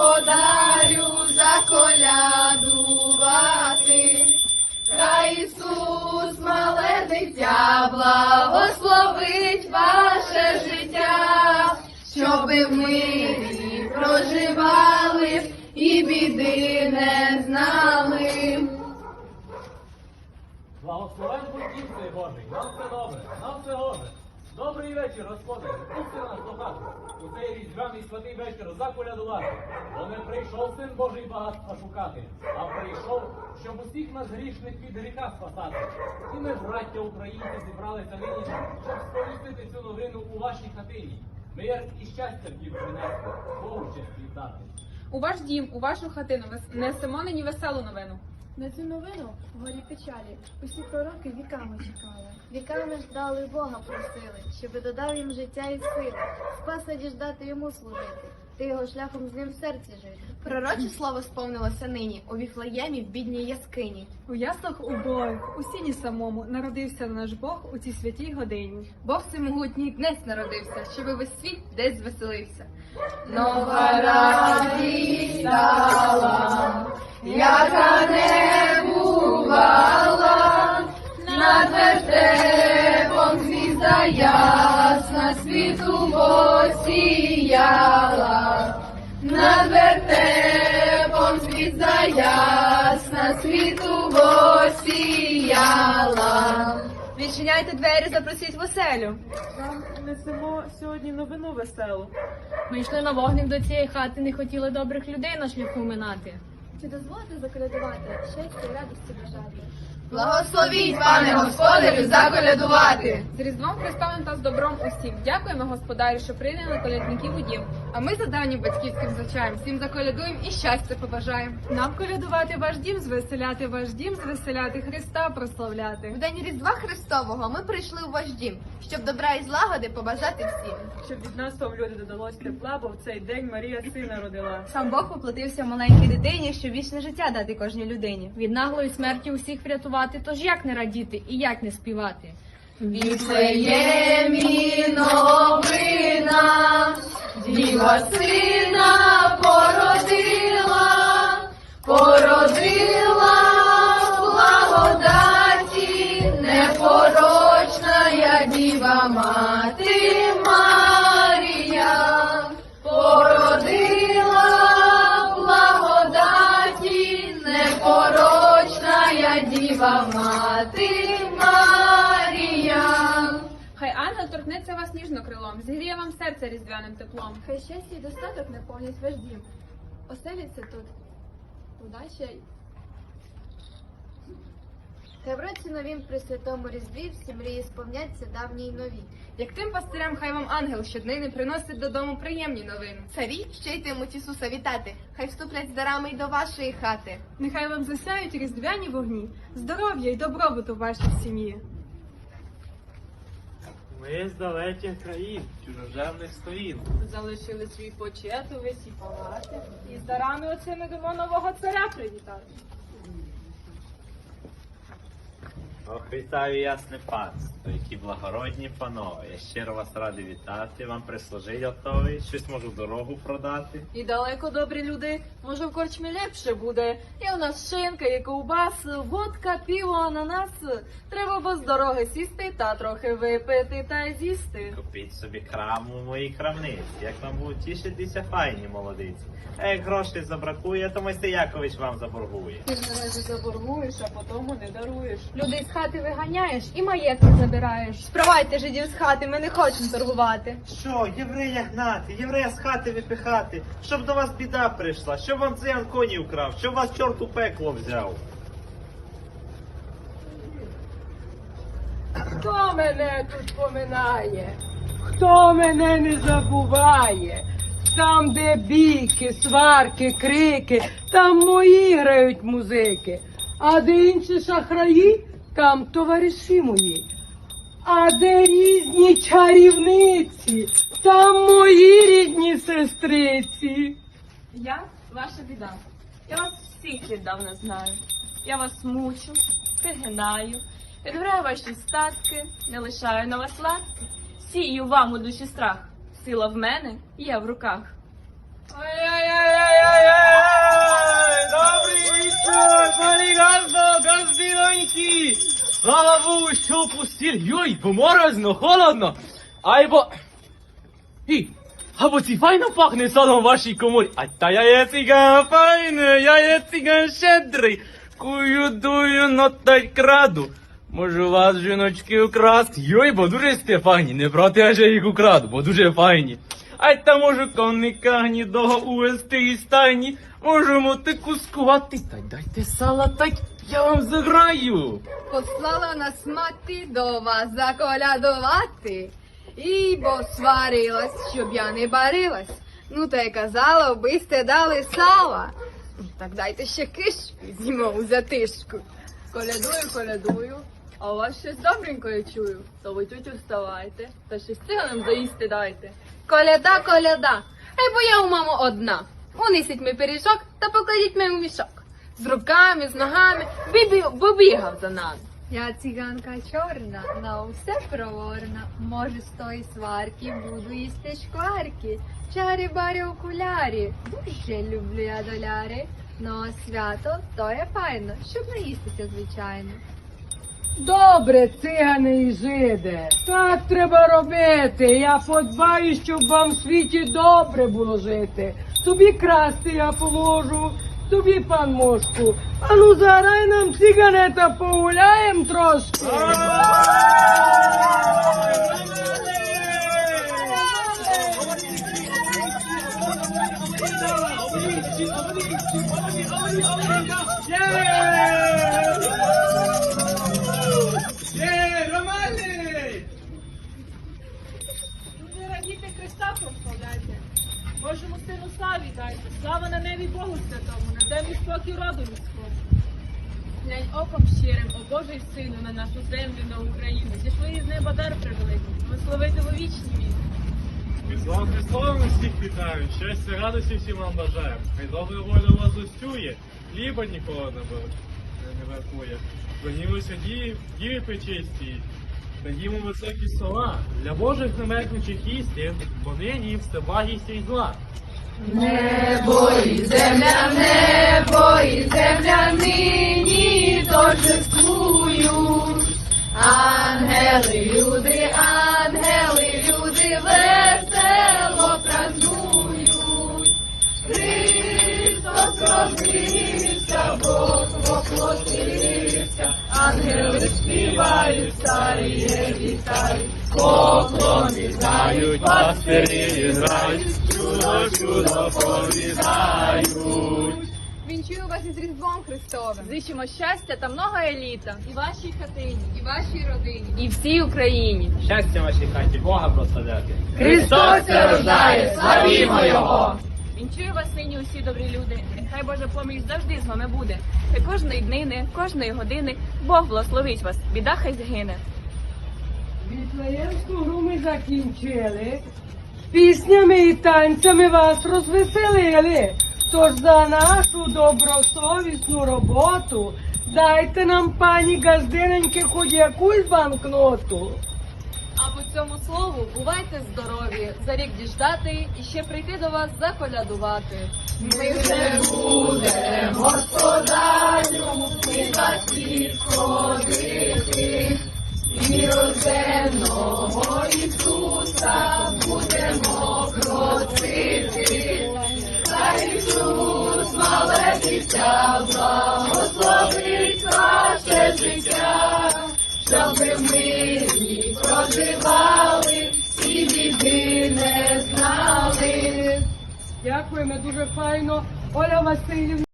господарю заколядувати. Хай Ісус, мале дитя, благословить ваше життя, щоби мирі проживали і біди не знали. Благословен Божий, нам все добре, нам все добре. Добрий вечір, Господи, пусти нас до хати. У цей різдвяний святий вечір заколядувати. Бо не прийшов син Божий багатства шукати, а прийшов, щоб усіх нас грішних від гріха спасати. І ми, браття українці, зібралися нині, щоб сповістити цю новину у вашій хатині. Мир і щастя в дім принести, Богу честь віддати. У ваш дім, у вашу хатину несемо нині веселу новину. На цю новину в горі печалі усі пророки віками чекали. Віками ждали Бога просили, щоби додав їм життя і сили, спаса діждати йому служити, ти його шляхом з ним в серці жити. Пророче слово сповнилося нині у Віфлеємі в бідній яскині. У яслах убогих, у сіні самому народився наш Бог у цій святій годині. Бог всемогутній днес народився, щоби весь світ десь звеселився. Нова радість стала, яка не бувала, над вертепом звізда ясна світу посіяла, над вертепом звізда ясна світу посіяла. Відчиняйте двері, запросіть в оселю. Вам несемо сьогодні новину веселу. Ми йшли на вогник до цієї хати, не хотіли добрих людей на шляху минати. Чи дозволите заколядувати, щастя і радості бажати? Благословіть, пане господарю, заколядувати. З Різдвом Христовим та з добром усім. Дякуємо, господарю, що прийняли колядників у дім. А ми за давнім батьківським звичаєм всім заколядуємо і щастя побажаємо. Нам колядувати ваш дім, звеселяти ваш дім, звеселяти Христа прославляти. В день Різдва Христового ми прийшли у ваш дім, щоб добра і злагоди побажати всім. Щоб від нас вам люди додалось тепла, бо в цей день Марія сина родила. Сам Бог поплатився маленькій дитині, щоб вічне життя дати кожній людині. Від наглої смерті усіх врятувати, тож як не радіти і як не співати? Віфлеємі новина, діва сина породила, породила благодаті, непорочна я діва мати ангел торкнеться вас ніжно крилом, зігріє вам серце різдвяним теплом. Хай щастя і достаток наповнять ваш дім. Оселіться тут. Удача. й- Хай в році новім при святому різдві всі мрії сповняться давні й нові. Як тим пастирям, хай вам ангел щоднини приносить додому приємні новини. Царі ще йтимуть Ісуса вітати, хай вступлять з дарами й до вашої хати. Нехай вам засяють різдвяні вогні, здоров'я й добробуту в вашій сім'ї. Ми з далеких країн, чужоземних сторін. Залишили свій почет у весі палати і з дарами оцими до нового царя привітати. О, Христові ясне панство, які благородні панове. Я щиро вас радий вітати, вам прислужить готовий, щось можу дорогу продати. І далеко добрі люди, може в корчмі ліпше буде. Є у нас шинка, є ковбаси, водка, піво, ананас. Треба бо з дороги сісти та трохи випити та й з'їсти. Купіть собі краму у моїй крамниці, як вам будуть тішитися файні молодиці. А як грошей забракує, то майстер Якович вам заборгує. Ти ж наразі заборгуєш, а потім не даруєш. Людей з хати виганяєш і маєтки забираєш. Спровайте жидів з хати, ми не хочемо торгувати. Що, єврея гнати, єврея з хати випихати, щоб до вас біда прийшла, щоб вам циган коні вкрав, щоб вас чорт у пекло взяв. Хто мене тут поминає? Хто мене не забуває? Там, де бійки, сварки, крики, там мої грають музики. А де інші шахраї, там товариші мої. А де різні чарівниці, там мої рідні сестриці. Я ваша біда. Я вас всіх віддавна знаю. Я вас мучу, пригинаю, відбираю ваші статки, не лишаю на вас латки. Сію вам у душі страх. Сила в мене, є в руках. Ой, Поліганство, газдінонькі! Слава Богу, що опустіль! Йой, бо морозно, холодно! Айбо... І, або ці файно пахне садом вашій коморі. А та я є циган файний, я є циган щедрий. Кую дую, но та й краду. Можу вас, жіночки, украсти. Йой, бо дуже сте файні, не брати, аж я їх украду, бо дуже файні. Ай та можу конника гнідого увести із стайні, можу мотику скувати, та дайте сала, та я вам заграю. Послала нас мати до вас заколядувати. І бо сварилась, щоб я не барилась. Ну та й казала, би сте дали сала. Так дайте ще киш, візьмо у затишку. Колядую, колядую, а у вас щось добренько я чую. То ви тютю вставайте, та ще циганам заїсти дайте. Коляда, коляда, ей бо я у маму одна. Унесіть мій пиріжок та покладіть мій у мішок. З руками, з ногами, бібі, бібігав за нами. Я циганка чорна, на усе проворна. Може, з тої сварки буду їсти шкварки. Чарі барі окулярі. Дуже люблю я доляри. Ну а свято то є файно, щоб наїстися, звичайно. Добре, цигани і жиде. Так треба робити. Я подбаю, щоб вам в світі добре було жити. Тобі красти я поможу, тобі пан мошку. А ну зарай нам цигане та погуляєм трошки. Люди Божому сину славі дайте. Слава на небі Богу святому, на землі спокій роду людському. Глянь оком щирим, о Божий сину, на нашу землю, на Україну. Зійшли із неба дар превеликий, висловити у вічні віки. Слава Христовим усіх вітаю, щастя, радості всім вам бажаю. Хай добра воля вас зостює, хліба ніколи не бракує. Згонілися діві, діві причисті, Надімо високі села, для Божих немеркнучих істин, бо нині все благість і зла. Небо і земля, небо і земля ангели співають, старі вітають, поклони дають, пастирі грають, чудо, чудо повідають. Вінчую вас із Різдвом Христовим. Зичимо щастя та много еліта. І вашій хатині, і вашій родині, і всій Україні. Щастя вашій хаті, Бога прославляти. Христос рождає, славімо Його! Вінчую вас нині усі добрі люди. Нехай Божа поміч завжди з вами буде. Хай кожної днини, кожної години Бог благословить вас. Біда хай згине. Віфлеємську гру ми закінчили. Піснями і танцями вас розвеселили. Тож за нашу добросовісну роботу дайте нам, пані газдиненьки, хоч якусь банкноту. А по цьому слову бувайте здорові, за рік діждати і ще прийти до вас заколядувати. Ми вже будемо господарю, ми за світ ходити, і рожденого Ісуса будемо просити. Та Ісус, мале дитя, благословить наше життя, щоб ми проживали і біди не знали. Дякуємо дуже файно. Оля Васильівна.